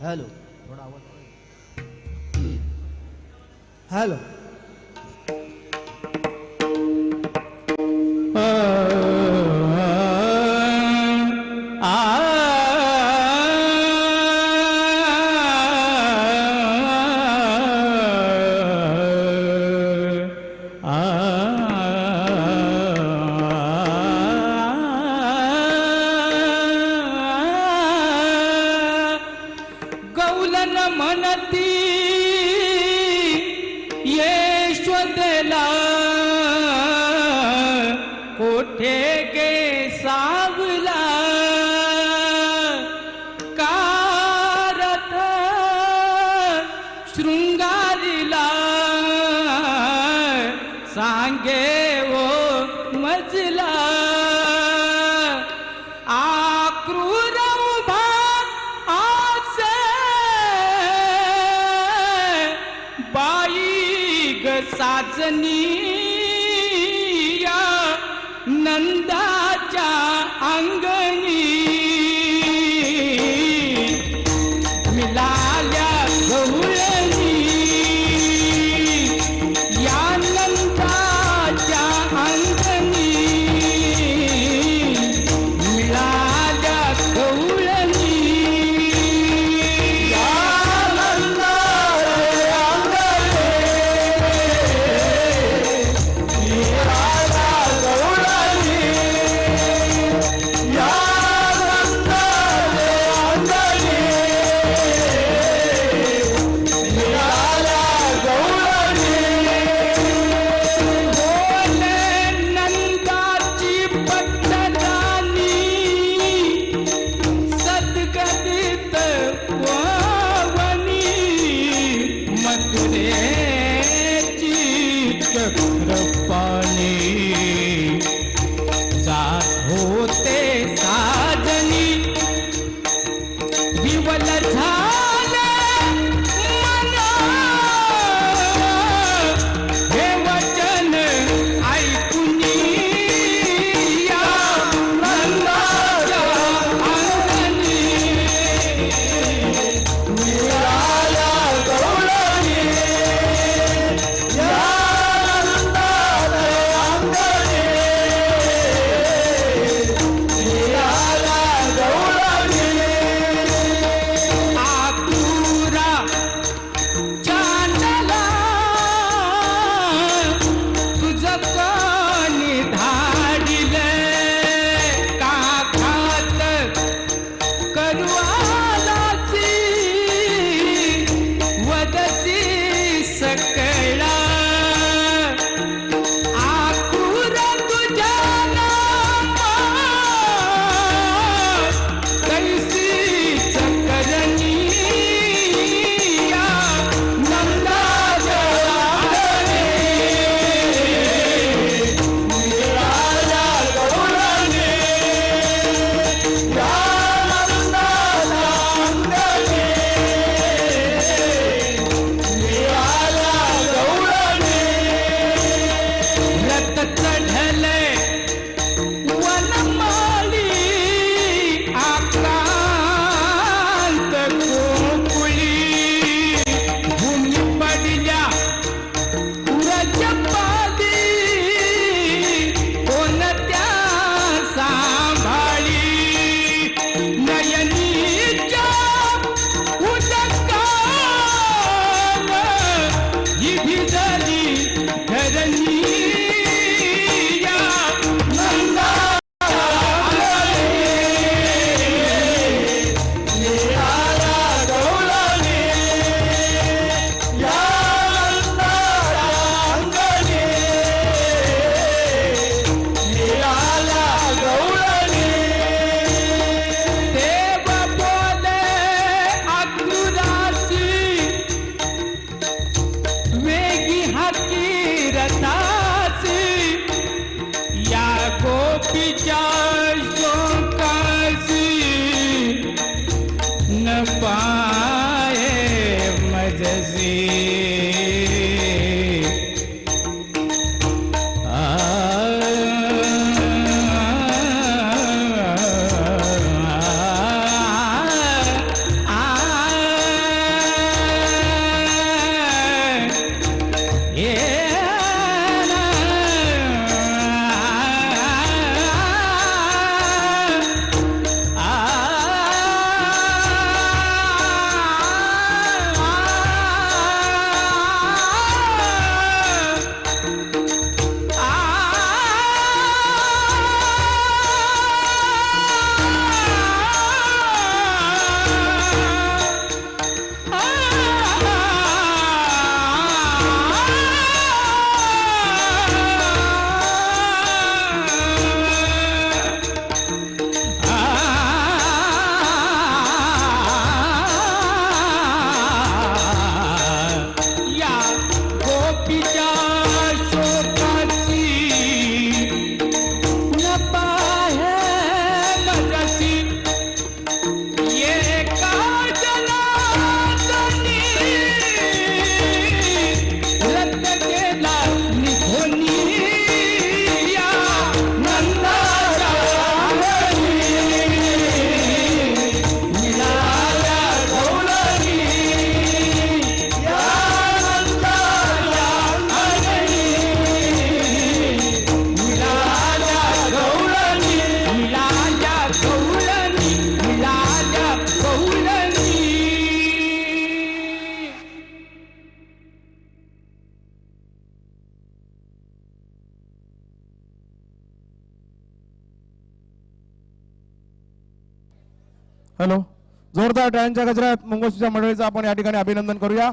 Hello थोडा आवाज़ hello उठे गे सावला कारत शृंगारीला सांगे वो मजला साजनी। Anh. what? you are. Hello. जोरदार टाळ्यांच्या गजरात मंगोशीच्या मंडळीचं आपण या ठिकाणी अभिनंदन करूया.